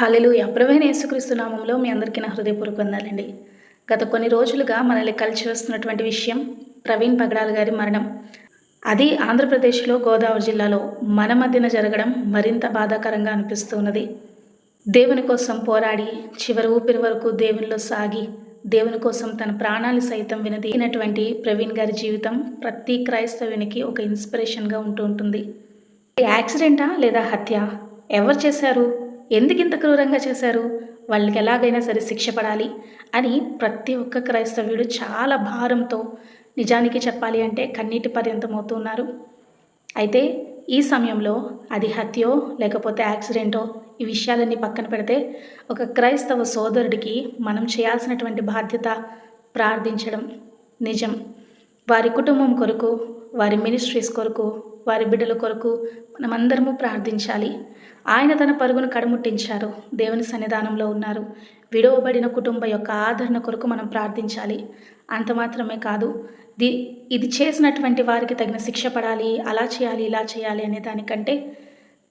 హాలెలు ప్రవీణ యేసుక్రీస్తు నామంలో మీ అందరికీ నా హృదయపూర్వక వందాలండి. గత కొన్ని రోజులుగా మనల్ని కలిసి వస్తున్నటువంటి విషయం ప్రవీణ్ పగడాల గారి మరణం. అది ఆంధ్రప్రదేశ్లో గోదావరి జిల్లాలో మన మధ్యన జరగడం మరింత బాధాకరంగా అనిపిస్తున్నది. దేవుని కోసం పోరాడి చివరి ఊపిరి వరకు దేవునిలో సాగి దేవుని కోసం తన ప్రాణాలు సైతం వినదీనటువంటి ప్రవీణ్ గారి జీవితం ప్రతి క్రైస్తవునికి ఒక ఇన్స్పిరేషన్గా ఉంటూ ఉంటుంది. ఇది యాక్సిడెంటా లేదా హత్య? ఎవరు చేశారు? ఎందుకు ఇంత క్రూరంగా చేశారు? వాళ్ళకి ఎలాగైనా సరే శిక్ష పడాలి అని ప్రతి ఒక్క క్రైస్తవుడు చాలా భారంతో నిజానికి చెప్పాలి అంటే కన్నీటి పర్యంతం అవుతున్నారు అయితే ఈ సమయంలో అది హత్యో లేకపోతే యాక్సిడెంటో ఈ విషయాలన్నీ పక్కన పెడితే ఒక క్రైస్తవ సోదరుడికి మనం చేయాల్సినటువంటి బాధ్యత ప్రార్థించడం నిజం. వారి కుటుంబం కొరకు వారి మినిస్ట్రీస్ కొరకు వారి బిడ్డల కొరకు మనమందరము ప్రార్థించాలి. ఆయన తన పరుగును కడముట్టించారు. దేవుని సన్నిధానంలో ఉన్నారు. విడవబడిన కుటుంబ యొక్క ఆదరణ కొరకు మనం ప్రార్థించాలి. అంత మాత్రమే కాదు ది ఇది చేసినటువంటి వారికి తగిన శిక్ష పడాలి అలా చేయాలి ఇలా చేయాలి అనే దానికంటే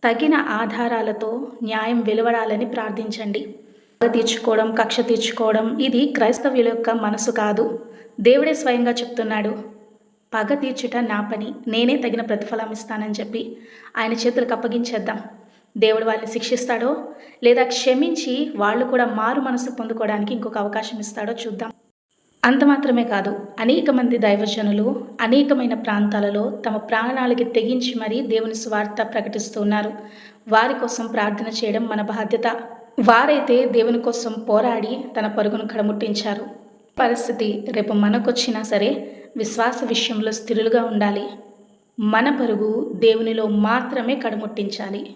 తగిన ఆధారాలతో న్యాయం వెలువడాలని ప్రార్థించండి. తీర్చుకోవడం కక్ష తీర్చుకోవడం ఇది క్రైస్తవుల యొక్క మనసు కాదు. దేవుడే స్వయంగా చెప్తున్నాడు పగ తీర్చుట నా పని నేనే తగిన ప్రతిఫలం ఇస్తానని చెప్పి ఆయన చేతులకు అప్పగించేద్దాం. దేవుడు వాళ్ళని శిక్షిస్తాడో లేదా క్షమించి వాళ్ళు కూడా మారు మనసు పొందుకోవడానికి ఇంకొక అవకాశం ఇస్తాడో చూద్దాం. అంత మాత్రమే కాదు అనేక మంది దైవజనులు అనేకమైన ప్రాంతాలలో తమ ప్రాణాలకి తెగించి మరీ దేవుని స్వార్థ ప్రకటిస్తున్నారు వారి కోసం ప్రార్థన చేయడం మన బాధ్యత. వారైతే దేవుని కోసం పోరాడి తన పరుగును కడముట్టించారు. పరిస్థితి రేపు మనకొచ్చినా సరే విశ్వాస విషయంలో స్థిరులుగా ఉండాలి. మన పరుగు దేవునిలో మాత్రమే కడముట్టించాలి.